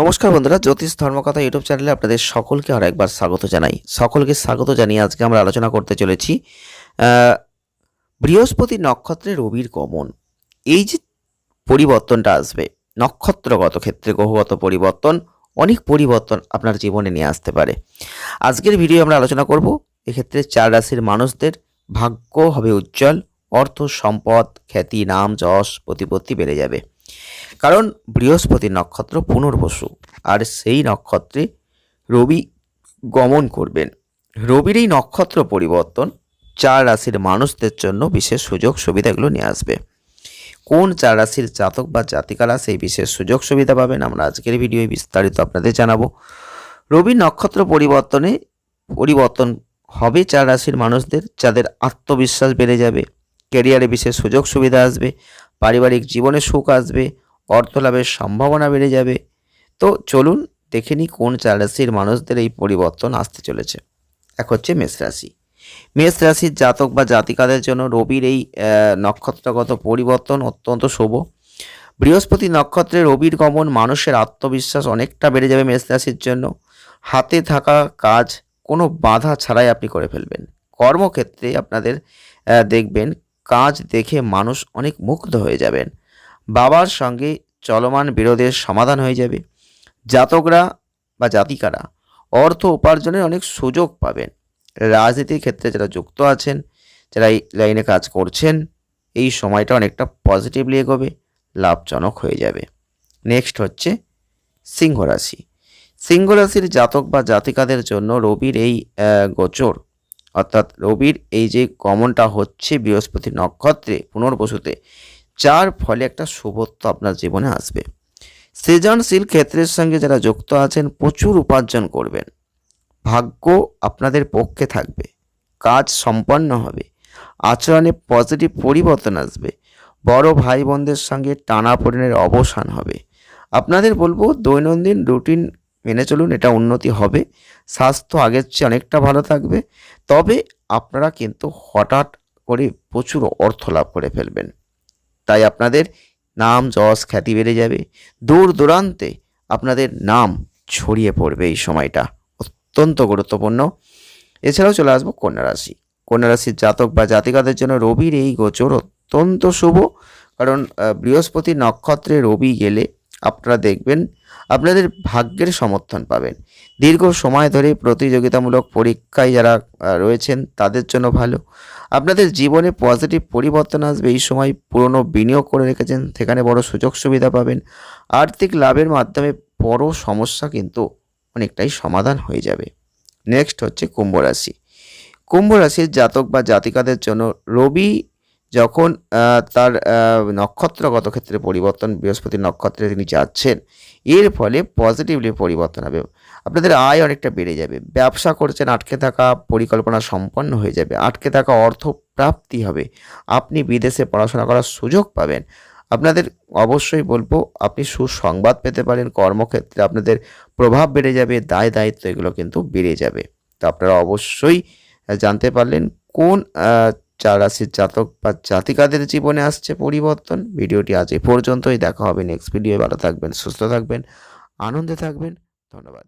নমস্কার বন্ধুরা, জ্যোতিষ ধর্মকথা ইউটিউব চ্যানেলে আপনাদের সকলকে আর একবার স্বাগত জানাই। সকলকে স্বাগত জানিয়ে আজকে আমরা আলোচনা করতে চলেছি বৃহস্পতি নক্ষত্রে রবির গমন। এই যে পরিবর্তনটা আসবে, নক্ষত্রগত ক্ষেত্রে গ্রহগত পরিবর্তন, অনেক পরিবর্তন আপনার জীবনে নিয়ে আসতে পারে। আজকের ভিডিও আমরা আলোচনা করব, এক্ষেত্রে চার রাশির মানুষদের ভাগ্য হবে উজ্জ্বল, অর্থ সম্পদ, খ্যাতি, নাম, যশ, প্রতিপত্তি বেড়ে যাবে। কারণ বৃহস্পতি নক্ষত্র পুনর্বসু, আর সেই নক্ষত্রে রবি গমন করবেন। রবির এই নক্ষত্র পরিবর্তন চার রাশির মানুষদের জন্য বিশেষ সুযোগ সুবিধাগুলো নিয়ে আসবে। কোন চার রাশির জাতক বা জাতিকারা সেই বিশেষ সুযোগ সুবিধা পাবেন আমরা আজকের ভিডিওয়ে বিস্তারিত আপনাদের জানাব। রবি নক্ষত্র পরিবর্তনে পরিবর্তন হবে চার রাশির মানুষদের, যাদের আত্মবিশ্বাস বেড়ে যাবে ক্যারিয়ারে বিশেষ সুযোগ সুবিধা আসবে পারিবারিক জীবনে সুখ আসবে অর্থ লাভের সম্ভাবনা বেড়ে যাবে। তো চলুন দেখে নিই কোন চার রাশির মানুষদের এই পরিবর্তন আসতে চলেছে। এক হচ্ছে মেষ রাশি। মেষ রাশির জাতক বা জাতিকাদের জন্য রবির এই নক্ষত্রগত পরিবর্তন অত্যন্ত শুভ। বৃহস্পতি নক্ষত্রে রবির গমন মানুষের আত্মবিশ্বাস অনেকটা বেড়ে যাবে মেষ রাশির জন্য। হাতে থাকা কাজ কোনো বাধা ছাড়াই আপনি করে ফেলবেন। কর্মক্ষেত্রে আপনাদের দেখবেন কাজ দেখে মানুষ অনেক মুগ্ধ হয়ে যাবেন। বাবার সঙ্গে চলমান বিরোধের সমাধান হয়ে যাবে। জাতকরা বা জাতিকারা অর্থ উপার্জনের অনেক সুযোগ পাবেন। রাজনীতির ক্ষেত্রে যারা যুক্ত আছেন, যারা এই লাইনে কাজ করছেন, এই সময়টা অনেকটা পজিটিভলি এগোবে, লাভজনক হয়ে যাবে। নেক্সট হচ্ছে সিংহ রাশি সিংহ রাশির জাতক বা জাতিকাদের জন্য রবির এই গোচর অর্থাৎ রবির এই যে গমনটা হচ্ছে বৃহস্পতি নক্ষত্রে, পুনর্বসুতে, যার ফলে একটা শুভত্ব আপনার জীবনে আসবে। সৃজনশীল ক্ষেত্রের সঙ্গে যারা যুক্ত আছেন, প্রচুর উপার্জন করবেন। ভাগ্য আপনাদের পক্ষে থাকবে। কাজ সম্পন্ন হবে। আচরণে পজিটিভ পরিবর্তন আসবে। বড় ভাই বোনদের সঙ্গে টানাপোড়েনের অবসান হবে। আপনাদের বলব দৈনন্দিন রুটিন মেনে চলুন, এটা উন্নতি হবে। স্বাস্থ্য আগের চেয়ে অনেকটা ভালো থাকবে। তবে আপনারা কিন্তু হঠাৎ করে প্রচুর অর্থ লাভ করে ফেলবেন। তাই আপনাদের নাম, যশ, খ্যাতি বেড়ে যাবে। দূর দূরান্তে আপনাদের নাম ছড়িয়ে পড়বে এই সময়টা। অত্যন্ত গুরুত্বপূর্ণ। এছাড়াও চলে আসব কন্যা রাশি। কন্যা রাশির জাতক বা জাতিকাদের জন্য রবির এই গোচর অত্যন্ত শুভ। কারণ বৃহস্পতি নক্ষত্রে রবি গেলে আপনারা দেখবেন আপনাদের ভাগ্যের সমর্থন পাবেন। দীর্ঘ সময় ধরে প্রতিযোগিতামূলক পরীক্ষায় যারা রয়েছেন তাদের জন্য ভালো। আপনাদের জীবনে পজিটিভ পরিবর্তন আসবে এই সময় পুরনো বিনিয়োগ করে রেখেছেন, সেখানে বড় সুযোগ সুবিধা পাবেন। আর্থিক লাভের মাধ্যমে বড় সমস্যা কিন্তু অনেকটাই সমাধান হয়ে যাবে। নেক্সট হচ্ছে কুম্ভ রাশি। কুম্ভ রাশির জাতক বা জাতিকাদের জন্য রবি যখন তার নক্ষত্রগত ক্ষেত্রে পরিবর্তন বৃহস্পতি নক্ষত্রে তিনি যাচ্ছেন, এর ফলে পজিটিভলি পরিবর্তন হবে। আপনাদের আয় অনেকটা বেড়ে যাবে। ব্যবসা করছেন, আটকে থাকা পরিকল্পনা সম্পন্ন হয়ে যাবে। আটকে থাকা অর্থ প্রাপ্তি হবে। আপনি বিদেশে পড়াশোনা করার সুযোগ পাবেন। আপনাদের, অবশ্যই বলব, আপনি সুসংবাদ পেতে পারেন। কর্মক্ষেত্রে আপনাদের প্রভাব বেড়ে যাবে, দায় দায়িত্ব এগুলো কিন্তু বেড়ে যাবে। তো আপনারা অবশ্যই জানতে পারলেন কোন চার রাশির জাতক বা জাতিকাদের জীবনে আসছে পরিবর্তন। ভিডিওটি আজ এ পর্যন্তই। দেখা হবে নেক্সট ভিডিও ভালো থাকবেন, সুস্থ থাকবেন, আনন্দে থাকবেন। ধন্যবাদ।